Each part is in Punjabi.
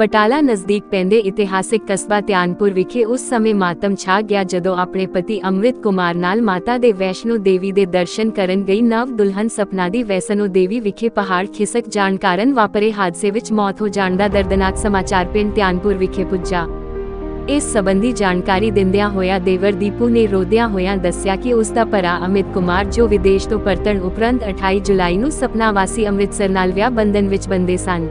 ਬਟਾਲਾ ਨਜ਼ਦੀਕ ਪੈਂਦੇ ਇਤਿਹਾਸਿਕ ਕਸਬਾ ਧਿਆਨਪੁਰ ਵਿਖੇ ਉਸ ਸਮੇਂ ਮਾਤਮ ਛਾ ਗਿਆ ਜਦੋਂ ਆਪਣੇ ਪਤੀ ਅੰਮ੍ਰਿਤ ਕੁਮਾਰ ਨਾਲ ਮਾਤਾ ਦੇ ਵੈਸ਼ਨੋ ਦੇਵੀ ਦੇ ਦਰਸ਼ਨ ਕਰਨ ਗਈ ਨਵ ਦੁਲਹਨ ਸਪਨਾ ਦੀ ਵੈਸ਼ਨੋ ਦੇਵੀ ਵਿਖੇ ਪਹਾੜ ਖਿਸਕ ਜਾਣ ਕਾਰਨ ਵਾਪਰੇ ਹਾਦਸੇ ਵਿੱਚ ਮੌਤ ਹੋ ਜਾਣ ਦਾ ਦਰਦਨਾਕ ਸਮਾਚਾਰ ਪਿੰਡ ਧਿਆਨਪੁਰ ਵਿਖੇ ਪੁੱਜਾ। ਇਸ ਸਬੰਧੀ ਜਾਣਕਾਰੀ ਦਿੰਦਿਆਂ ਹੋਇਆ ਦੇਵਰ ਦੀਪੂ ਨੇ ਰੋਦਿਆਂ ਹੋਇਆਂ ਦੱਸਿਆ ਕਿ ਉਸ ਦਾ ਭਰਾ ਅਮਿਤ ਕੁਮਾਰ ਜੋ ਵਿਦੇਸ਼ ਤੋਂ ਪਰਤਣ ਉਪਰੰਤ 28 ਜੁਲਾਈ ਨੂੰ ਸਪਨਾ ਵਾਸੀ ਅੰਮ੍ਰਿਤਸਰ ਨਾਲ ਵਿਆਹ ਬੰਧਨ ਵਿੱਚ ਬੰਦੇ ਸਨ।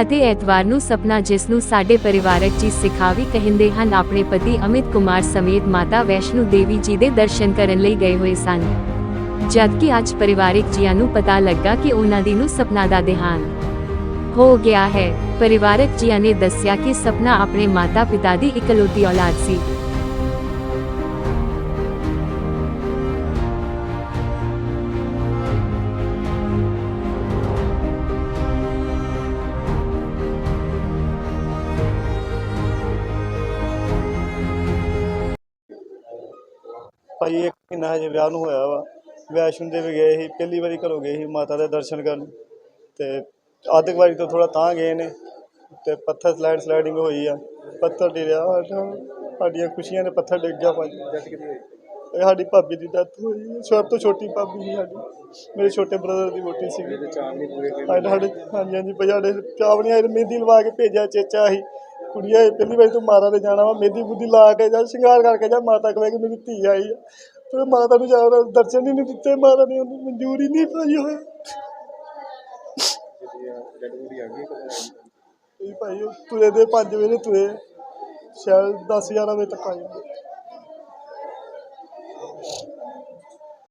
ਅਤੇ ਐਤਵਾਰ ਨੂੰ ਸਪਨਾ ਜਿਸ ਨੂੰ ਸਾਡੇ ਪਰਿਵਾਰਕ ਜੀ ਸਿਖਾਵੀ ਕਹਿੰਦੇ ਹਨ, ਆਪਣੇ ਪਤੀ ਅਮਿਤ ਕੁਮਾਰ ਸਮੇਤ ਮਾਤਾ ਵੈਸ਼ਨੂ ਦੇਵੀ ਜੀ ਦੇ ਦਰਸ਼ਨ ਕਰਨ ਲਈ ਗਏ ਹੋਏ ਸਨ। ਜਦਕਿ ਅੱਜ ਪਰਿਵਾਰਕ ਜੀਆਂ ਨੂੰ ਪਤਾ ਲੱਗਾ ਕਿ ਉਹਨਾਂ ਦੀ ਨੂੰ ਸਪਨਾ ਦਾ ਦੇਹਾਂਤ ਹੋ ਗਿਆ ਹੈ, ਪਰਿਵਾਰਕ ਜੀਆਂ ਨੇ ਦੱਸਿਆ ਕਿ ਸਪਨਾ ਆਪਣੇ ਮਾਤਾ-ਪਿਤਾ ਦੀ ਇਕਲੌਤੀ ਔਲਾਦ ਸੀ। ਭਾਈ ਇੱਕ ਮਹੀਨਾ ਹਜੇ ਵਿਆਹ ਨੂੰ ਹੋਇਆ ਵਾ। ਵੈਸ਼ਨੋ ਦੇਵੀ ਗਏ ਸੀ ਪਹਿਲੀ ਵਾਰੀ ਘਰੋਂ ਗਏ ਸੀ ਮਾਤਾ ਦੇ ਦਰਸ਼ਨ ਕਰਨ। ਤੇ ਵਾਰੀ ਤੋਂ ਥੋੜਾ ਤਾਂ ਗਏ ਨੇ। ਤੇ ਪੱਥਰ ਸਲਾਈਡ ਸਲਾਈਡਿੰਗ ਹੋਈ ਆ। ਪੱਥਰ ਡਿਰਿਆ ਸਾਡਾ ਸਾਡੀਆਂ ਖੁਸ਼ੀਆਂ ਨੇ ਪੱਥਰ ਡਿੱਗ ਗਿਆ ਭਾਜੀ ਇਹ ਸਾਡੀ ਭਾਬੀ ਦੀ ਡੈਥ ਹੋਈ। ਸਭ ਤੋਂ ਛੋਟੀ ਭਾਬੀ ਸੀ ਸਾਡੀ। ਮੇਰੇ ਛੋਟੇ ਬ੍ਰਦਰ ਦੀ ਵੋਟੀ ਸੀਗੀ। ਸਾਡੇ ਸਾਡੇ ਹਾਂਜੀ ਹਾਂਜੀ ਭਾਈ ਸਾਡੇ ਚਾਵਣੀ ਆਏ ਮਹਿੰਦੀ ਲਵਾ ਕੇ ਭੇਜਿਆ ਚੇਚਾ ਸੀ। ਕੁੜੀਆਂ ਪਹਿਲੀ ਵਾਰੀ ਤੂੰ ਮਾਤਾ ਦੇ ਜਾਣਾ ਵਾ ਮਹਿੰਦੀ ਬੁੱਧੀ ਲਾ ਕੇ ਜਾ, ਸ਼ਿੰਗਾਰ ਕਰਕੇ ਜਾ, ਮਾਤਾ ਕਹੇ ਕਿ ਮੇਰੀ ਧੀ ਆਈ ਆ। ਤੇ ਮਾਤਾ ਨੂੰ ਜਾ ਦਰਸ਼ਨ ਹੀ ਨਹੀਂ ਦਿੱਤੇ, ਮਾਤਾ ਨੇ ਉਹਨੂੰ ਮਨਜ਼ੂਰ ਹੀ ਨਹੀਂ ਪਾਈ ਹੋਇਆ ਇਹ ਭਾਈ ਤੁਰੇ ਦੇ 5 ਵਜੇ ਤੁਰੇ, ਸ਼ਾਇਦ 10 11 ਵਜੇ ਤੱਕ ਆ ਜਾਂਦੇ।